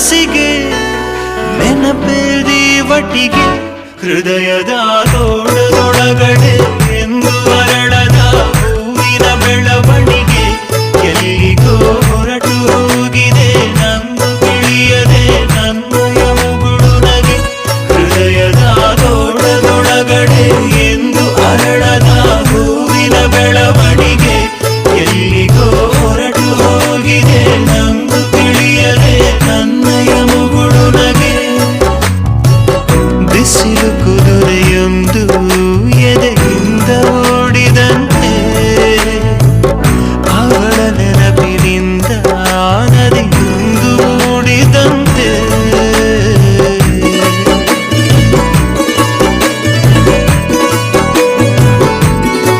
ಮನಸ್ಸಿಗೆ ನೆನಪೇರಿ ಒಟ್ಟಿಗೆ ಹೃದಯದ ತೋಟದೊಳಗಡೆ